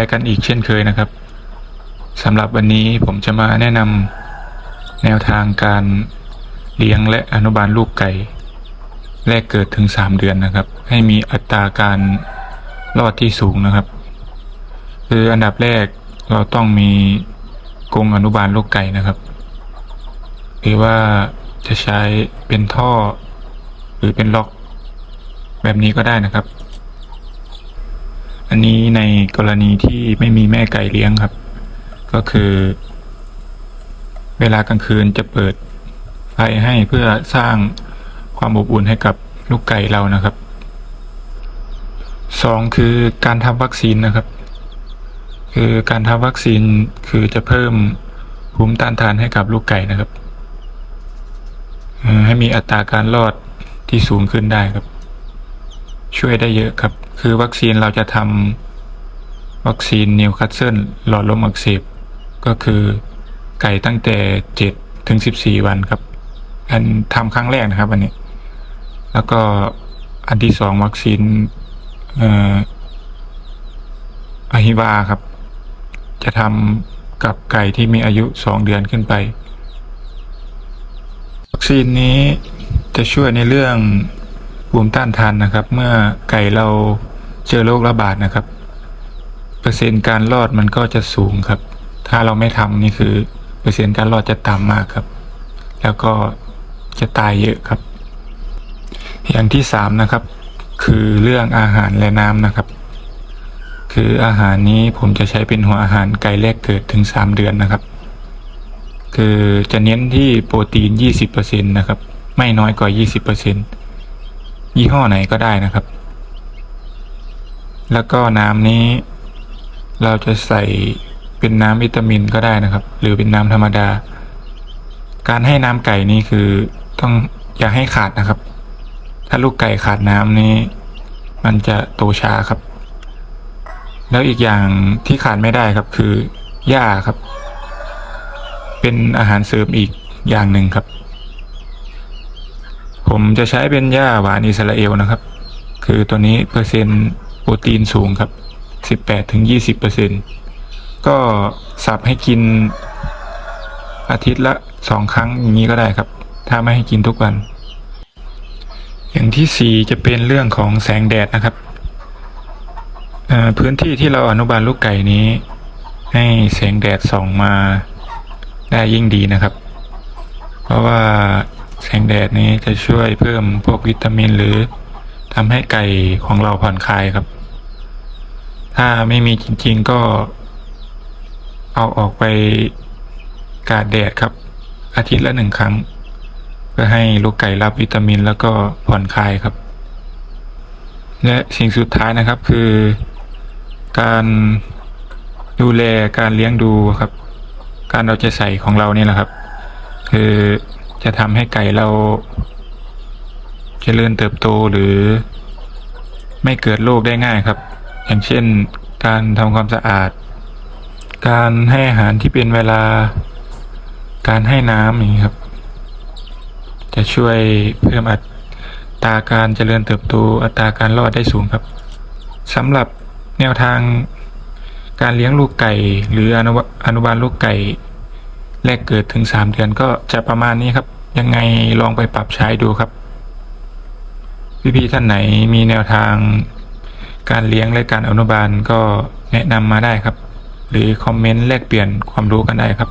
กทายกันอีกเช่นเคยนะครับสำหรับวันนี้ผมจะมาแนะนำแนวทางการเลี้ยงและอนุบาลลูกไก่ แรกเกิดถึง 3 เดือนนะครับ ให้มีอัตราการรอดที่สูงนะครับ คืออันดับแรกเราต้องมีกรงอนุบาลลูกไก่นะครับ หรือว่าจะใช้เป็นท่อ หรือเป็นล็อก แบบนี้ก็ได้นะครับ อันนี้ในกรณีที่ไม่มีแม่ไก่เลี้ยงครับ ก็คือ เวลากลางคืนจะเปิดไฟให้เพื่อสร้างความอบอุ่นให้กับลูกไก่เรานะครับสองคือการทำวัคซีนนะครับ คือการทำวัคซีนคือจะเพิ่มภูมิต้านทานให้กับลูกไก่นะครับ ให้มีอัตราการรอดที่สูงขึ้นได้ครับ ช่วยได้เยอะครับ คือวัคซีนเราจะทำวัคซีนนิวคาสเซิลหลอดลมอักเสบก็คือไก่ตั้งแต่เจ็ดถึงสิบสี่วันครับ อันทำครั้งแรกนะครับ อันนี้ แล้วก็อันที่สองวัคซีนอ่ออะฮิวาครับ จะทำกับไก่ที่มีอายุสองเดือนขึ้นไป วัคซีนนี้จะช่วยในเรื่อง ภูมิต้านทานนะครับ เมื่อไก่เราเจอโรคระบาดนะครับ เปอร์เซ็นต์การรอดมันก็จะสูงครับ ถ้าเราไม่ทำนี่คือ เปอร์เซ็นต์การรอดจะต่ำมากครับ แล้วก็จะตายเยอะครับ อย่างที่สามนะครับ คือเรื่องอาหารและน้ำนะครับ คืออาหารนี้ผมจะใช้เป็นหัวอาหารไก่แรกเกิดถึงสามเดือนนะครับ คือจะเน้นที่โปรตีน 20%นะครับ ไม่น้อยกว่า 20% ยี่ห้อไหนก็ได้นะครับ แล้วก็น้ำนี้ เราจะใส่เป็นน้ำวิตามินก็ได้นะครับ หรือเป็นน้ำธรรมดา การให้น้ำไก่นี่คือต้องอย่าให้ขาดนะครับ ถ้าลูกไก่ขาดน้ำนี่มันจะโตช้าครับ แล้วอีกอย่างที่ขาดไม่ได้ครับคือหญ้าครับ เป็นอาหารเสริมอีกอย่างหนึ่งครับ ผมจะใช้เป็นหญ้าหวานอิสราเอลนะครับ คือตัวนี้เปอร์เซ็นต์โปรตีนสูงครับ 18ถึง20เปอร์เซ็นต์ก็สับให้กินอาทิตย์ละสองครั้งอย่างนี้ก็ได้ครับ ถ้าไม่ให้กินทุกวัน อย่างที่สี่จะเป็นเรื่องของแสงแดดนะครับ พื้นที่ที่เราอนุบาลลูกไก่นี้ ให้แสงแดดส่องมาได้ยิ่งดีนะครับ เพราะว่า แสงแดดนี้จะช่วยเพิ่มพวกวิตามินหรือทำให้ไก่ของเราผ่อนคลายครับ ถ้าไม่มีจริง ๆ ก็ เอาออกไปกาดแดดครับ อาทิตย์ละหนึ่งครั้ง เพื่อให้ลูกไก่รับวิตามินแล้วก็ผ่อนคลายครับ และสิ่งสุดท้ายนะครับคือ การดูแลการเลี้ยงดูครับ การเราจะใส่ของเรานี่แหละครับ คือ จะทำให้ไก่เราเจริญเติบโตหรือ ไม่เกิดโรคได้ง่ายครับ อย่างเช่น การทำความสะอาด การให้อาหารที่เป็นเวลา การให้น้ำอย่างนี้ครับ จะช่วยเพิ่มอัตราการเจริญเติบโตอัตราการรอดได้สูงครับสำหรับแนวทางการเลี้ยงลูกไก่ หรืออนุบอนุบาลลูกไก่ แรกเกิดถึงสามเดือนก็จะประมาณนี้ครับ ยังไงลองไปปรับใช้ดูครับ พี่ๆท่านไหนมีแนวทาง การเลี้ยงและการอนุบาลก็แนะนำมาได้ครับ หรือคอมเมนต์แลกเปลี่ยนความรู้กันได้ครับ